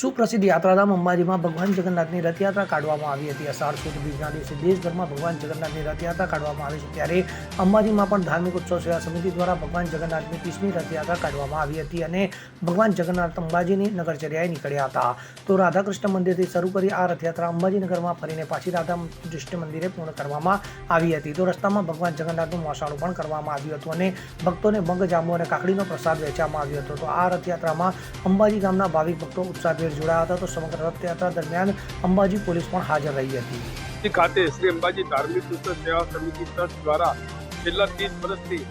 સુપ્રસિદ્ધ યાત્રાધામ અંબાજીમાં ભગવાન જગન્નાથની રથયાત્રા કાઢવામાં આવી હતી. અષાઢ સુદ બીજના દિવસે દેશભરમાં ભગવાન જગન્નાથની રથયાત્રા કાઢવામાં આવે છે. ત્યારે અંબાજીમાં પણ ધાર્મિક ઉત્સવ સેવા સમિતિ દ્વારા ભગવાન જગન્નાથની ત્રીસમી રથયાત્રા કાઢવામાં આવી હતી અને ભગવાન જગન્નાથ અંબાજીની નગરચર્યાએ નીકળ્યા હતા. તો રાધાકૃષ્ણ મંદિરથી શરૂ કરી આ રથયાત્રા અંબાજીનગરમાં ફરીને પાછી રાધા કૃષ્ણ મંદિરે પૂર્ણ કરવામાં આવી હતી. તો રસ્તામાં ભગવાન જગન્નાથનું મોસાળું પણ કરવામાં આવ્યું હતું અને ભક્તોને મગ, જાંબુ અને કાકડીનો પ્રસાદ વહેંચવામાં આવ્યો હતો. તો આ રથયાત્રામાં અંબાજી ગામના ભાવિક ભક્તો ઉત્સાહભેર જોડાયા હતા તો સમગ્ર રથયાત્રા દરમિયાન અંબાજી પોલીસ પણ હાજર રહી હતી. ખાતે શ્રી અંબાજી ધાર્મિક ઉત્સવ સેવા સમિતિ ટ્રસ્ટ દ્વારા છેલ્લા ત્રીસ વર્ષથી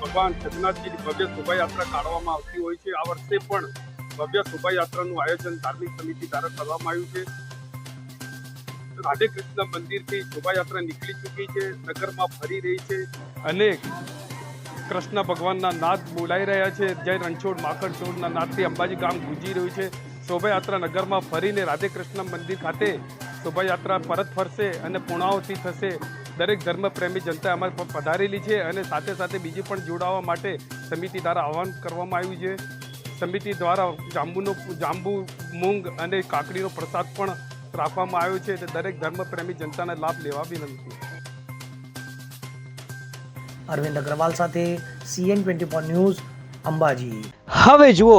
ભગવાન જગન્નાથજીની ભવ્ય શોભાયાત્રા કાઢવામાં આવતી હોય છે. આ વર્ષે પણ ભવ્ય શોભાયાત્રાનું આયોજન ધાર્મિક સમિતિ દ્વારા કરવામાં આવ્યું છે. રાધે કૃષ્ણ મંદિરથી શોભાયાત્રા નીકળી ચૂકી છે. નગરમાં ફરી રહી છે. અનેક કૃષ્ણ ભગવાનના નાદ બોલાઈ રહ્યા છે. જય રણછોડ માખણ ચોરના નાદથી અંબાજી ગામ ગુંજી રહ્યું છે. શોભાયાત્રા નગરમાં ફરીને રાધે કૃષ્ણ મંદિર ખાતે શોભાયાત્રા પરત ફરશે અને પૂર્ણાહુતિ થશે. દરેક ધર્મપ્રેમી જનતા અમારી પર પધારેલી છે અને સાથે સાથે બીજી પણ જોડાવા માટે સમિતિ દ્વારા આહવાન કરવામાં આવ્યું છે. સમિતિ દ્વારા જાંબુનો જાંબુ મૂંગ અને કાકડીનો પ્રસાદ પણ રાખવામાં આવ્યો છે તે દરેક ધર્મપ્રેમી જનતાને લાભ લેવા વિનંતી અરવિંદ અગ્રવાલ સાથે CN twenty four news Ambaji. હવે જુઓ